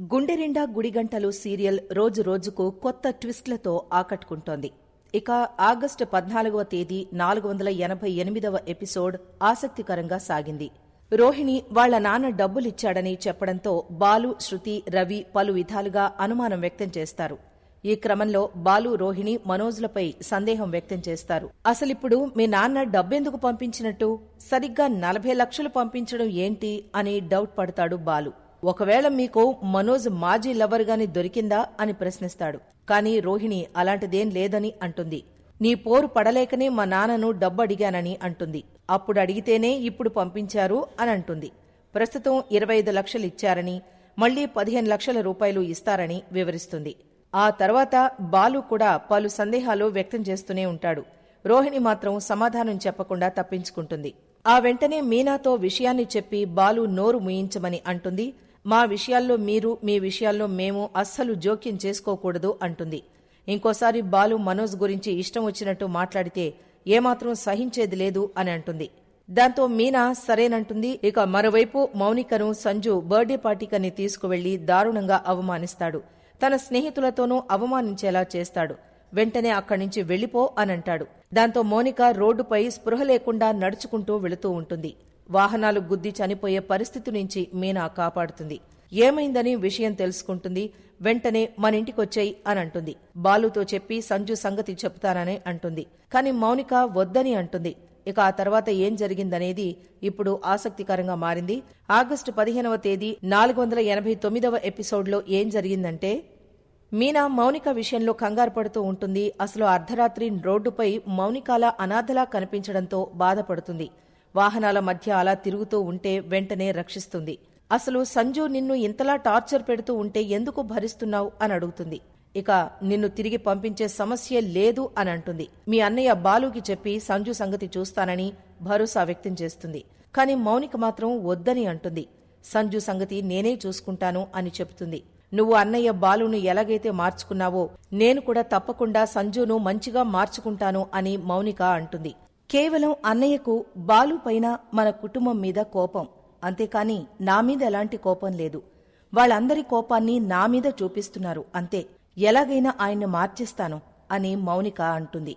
గుండెనిండా గుడిగంటలు serial రోజు రోజుకు కొత్త ట్విస్ట్లతో ఆకట్టుకుంటోంది. ఇక ఆగస్టు పద్నాలుగవ తేదీ నాలుగు వందల ఎనభై ఎనిమిదవ ఎపిసోడ్ ఆసక్తికరంగా సాగింది. రోహిణి వాళ్ళ నాన్న డబ్బులిచ్చాడని చెప్పడంతో బాలు శృతి రవి పలు విధాలుగా అనుమానం వ్యక్తం చేస్తారు. ఈ క్రమంలో బాలు రోహిణి మనోజ్లపై సందేహం వ్యక్తం చేస్తారు. అసలిప్పుడు మీ నాన్న డబ్బెందుకు పంపించినట్టు? సరిగ్గా నలభై లక్షలు పంపించడం ఏంటి? అని డౌట్ పడతాడు బాలు. ఒకవేళ మీకు మనోజ్ మాజీ లవర్ గాని దొరికిందా అని ప్రశ్నిస్తాడు. కానీ రోహిణి అలాంటిదేం లేదని అంటుంది. నీ పోరు పడలేకనే మా నాన్నను డబ్బు అడిగానని అంటుంది. అప్పుడు అడిగితేనే ఇప్పుడు పంపించారు అని అంటుంది. ప్రస్తుతం ఇరవై ఐదు లక్షలు ఇచ్చారని మళ్ళీ పదిహేను లక్షల రూపాయలు ఇస్తారని వివరిస్తుంది. ఆ తర్వాత బాలు కూడా పలు సందేహాలు వ్యక్తం చేస్తూనే ఉంటాడు. రోహిణి మాత్రం సమాధానం చెప్పకుండా తప్పించుకుంటుంది. ఆ వెంటనే మీనాతో విషయాన్ని చెప్పి బాలు నోరు ముయించమని అంటుంది. మా విషయాల్లో మీరు మీ విషయాల్లో మేము అస్సలు జోక్యం చేసుకోకూడదు అంటుంది. ఇంకోసారి బాలు మనోజ్ గురించి ఇష్టం వచ్చినట్టు మాట్లాడితే ఏమాత్రం సహించేది లేదు అని అంటుంది. దాంతో మీనా సరేనంటుంది ఇక మరోవైపు మౌనికను సంజు బర్త్డే పార్టీకని తీసుకువెళ్ళి దారుణంగా అవమానిస్తాడు. తన స్నేహితులతోనూ అవమానించేలా చేస్తాడు. వెంటనే అక్కడి నుంచి వెళ్ళిపో అనంటాడు దాంతో మౌనిక రోడ్డుపై స్పృహ లేకుండా నడుచుకుంటూ వెళుతూ ఉంటుంది. వాహనాలు గుద్ది చనిపోయే పరిస్థితి నుంచి మీనా కాపాడుతుంది. ఏమైందని విషయం తెలుసుకుంటుంది. వెంటనే మన ఇంటికొచ్చేయి అని అంటుంది. బాలుతో చెప్పి సంజు సంగతి చెప్తానని అంటుంది. కాని మౌనిక వద్దని అంటుంది. ఇక ఆ తర్వాత ఏం జరిగిందనేది ఇప్పుడు ఆసక్తికరంగా మారింది. ఆగస్టు పదిహేనవ తేదీ నాలుగు వందల ఎనభై తొమ్మిదవ ఎపిసోడ్లో ఏం జరిగిందంటే మీనా మౌనిక విషయంలో కంగారు పడుతూ ఉంటుంది. అసలు అర్ధరాత్రి రోడ్డుపై మౌనికాల అనాథలా కనిపించడంతో బాధపడుతుంది. వాహనాల మధ్య అలా తిరుగుతూ ఉంటే వెంటనే రక్షిస్తుంది. అసలు సంజు నిన్ను ఇంతలా టార్చర్ పెడుతూ ఉంటే ఎందుకు భరిస్తున్నావు అని అడుగుతుంది. ఇక నిన్ను తిరిగి పంపించే సమస్య లేదు అని అంటుంది. మీ అన్నయ్య బాలుకి చెప్పి సంజు సంగతి చూస్తానని భరోసా వ్యక్తం చేస్తుంది. కాని మౌనిక మాత్రం వద్దని అంటుంది. సంజు సంగతి నేనే చూసుకుంటాను అని చెబుతుంది. నువ్వు అన్నయ్య బాలును ఎలాగైతే మార్చుకున్నావో నేను కూడా తప్పకుండా సంజును మంచిగా మార్చుకుంటాను అని మౌనిక అంటుంది. కేవలం అన్నయ్యకు బాలు పైన మన కుటుంబం మీద కోపం. అంతేకాని నా మీద ఎలాంటి కోపం లేదు. వాళ్ళందరి కోపాన్ని నా మీద చూపిస్తున్నారు. అంతే. ఎలాగైనా ఆయన్ని మార్చేస్తాను అని మౌనిక అంటుంది.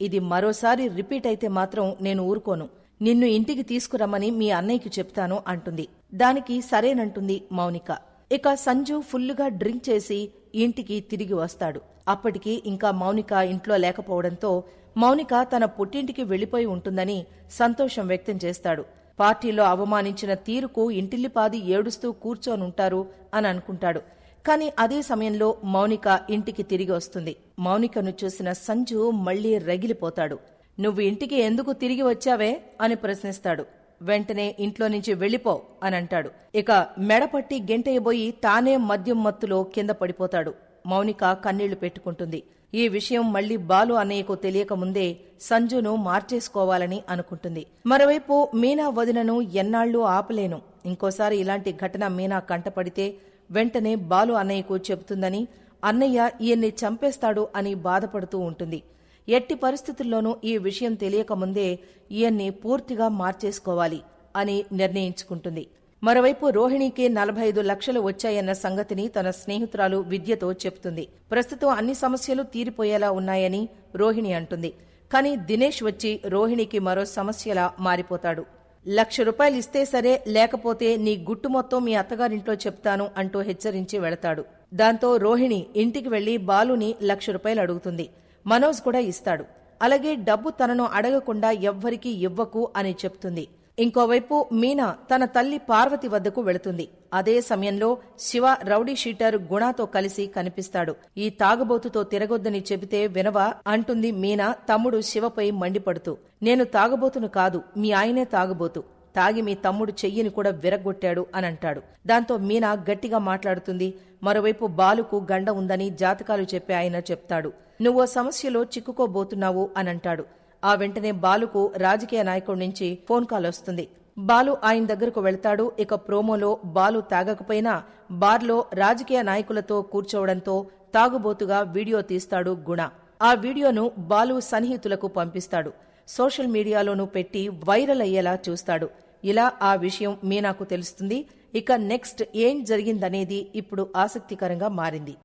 ఇది మరోసారి రిపీట్ అయితే మాత్రం నేను ఊరుకోను. నిన్ను ఇంటికి తీసుకురమ్మని మీ అన్నయ్యకి చెప్తాను అంటుంది. దానికి సరేనంటుంది మౌనిక. ఇక సంజు ఫుల్లుగా డ్రింక్ చేసి ఇంటికి తిరిగి వస్తాడు. అప్పటికి ఇంకా మౌనిక ఇంట్లో లేకపోవడంతో మౌనిక తన పుట్టింటికి వెళ్ళిపోయి ఉంటుందని సంతోషం వ్యక్తం చేస్తాడు. పార్టీలో అవమానించిన తీరుకు ఇంటిల్లిపాది ఏడుస్తూ కూర్చోనుంటారు అని అనుకుంటాడు. కాని అదే సమయంలో మౌనిక ఇంటికి తిరిగి వస్తుంది. మౌనికను చూసిన సంజు మళ్ళీ రగిలిపోతాడు. నువ్వు ఇంటికి ఎందుకు తిరిగి వచ్చావే? అని ప్రశ్నిస్తాడు. వెంటనే ఇంట్లో నుంచి వెళ్ళిపో అని అంటాడు ఇక మెడపట్టి గెంటయ్యబోయి తానే మద్యం మత్తులో కింద పడిపోతాడు. మౌనిక కన్నీళ్ళు పెట్టుకుంటుంది. ఈ విషయం మళ్ళీ బాలు అన్నయ్యకు తెలియకముందే సంజును మార్చేసుకోవాలని అనుకుంటుంది. మరోవైపు మీనా వదినను ఎన్నాళ్ళూ ఆపలేను. ఇంకోసారి ఇలాంటి ఘటన మీనా కంటపడితే వెంటనే బాలు అన్నయ్యకు చెబుతుందని అన్నయ్య ఈయన్ని చంపేస్తాడు అని బాధపడుతూ ఉంటుంది. ఎట్టి పరిస్థితుల్లోనూ ఈ విషయం తెలియకముందే ఈయన్ని పూర్తిగా మార్చేసుకోవాలి అని నిర్ణయించుకుంటుంది. మరోవైపు రోహిణికి నలభై ఐదు లక్షలు వచ్చాయన్న సంగతిని తన స్నేహితురాలు విద్యతో చెప్తుంది ప్రస్తుతం అన్ని సమస్యలు తీరిపోయేలా ఉన్నాయని రోహిణి అంటుంది. కానీ దినేష్ వచ్చి రోహిణికి మరో సమస్యలా మారిపోతాడు. లక్ష రూపాయలు ఇస్తే సరే లేకపోతే నీ గుట్టు మొత్తం మీ అత్తగారింట్లో చెప్తాను అంటూ హెచ్చరించి వెళతాడు. దాంతో రోహిణి ఇంటికి వెళ్ళి బాలుని లక్ష రూపాయలు అడుగుతుంది. మనోజ్ కూడా ఇస్తాడు. అలాగే డబ్బు తనను అడగకుండా ఎవ్వరికీ ఇవ్వకు అని చెప్తుంది. ఇంకోవైపు మీనా తన తల్లి పార్వతి వద్దకు వెళుతుంది. అదే సమయంలో శివ రౌడీ షీటర్ గుణాతో కలిసి కనిపిస్తాడు. ఈ తాగబోతుతో తిరగొద్దని చెబితే వినవా? అంటుంది మీనా తమ్ముడు శివపై మండిపడుతూ. నేను తాగబోతును కాదు మీ ఆయనే తాగబోతు. తాగి మీ తమ్ముడు చెయ్యిని కూడా విరగొట్టాడు అని అంటాడు. దాంతో మీనా గట్టిగా మాట్లాడుతుంది. మరోవైపు బాలుకు గండ ఉందని జాతకాలు చెప్పి ఆయన చెప్తాడు. నువ్వో సమస్యలో చిక్కుకోబోతున్నావు అని అంటాడు. ఆ వెంటనే బాలుకు రాజకీయ నాయకుడి నుంచి ఫోన్ కాల్ వస్తుంది. బాలు ఆయన దగ్గరకు వెళ్తాడు. ఇక ప్రోమోలో బాలు తాగకపోయినా బార్లో రాజకీయ నాయకులతో కూర్చోవడంతో తాగుబోతుగా వీడియో తీస్తాడు గుణ. ఆ వీడియోను బాలు సన్నిహితులకు పంపిస్తాడు. సోషల్ మీడియాలోనూ పెట్టి వైరల్ అయ్యేలా చూస్తాడు. ఇలా ఆ విషయం మీనాకు తెలుస్తుంది. ఇక నెక్స్ట్ ఏం జరిగిందనేది ఇప్పుడు ఆసక్తికరంగా మారింది.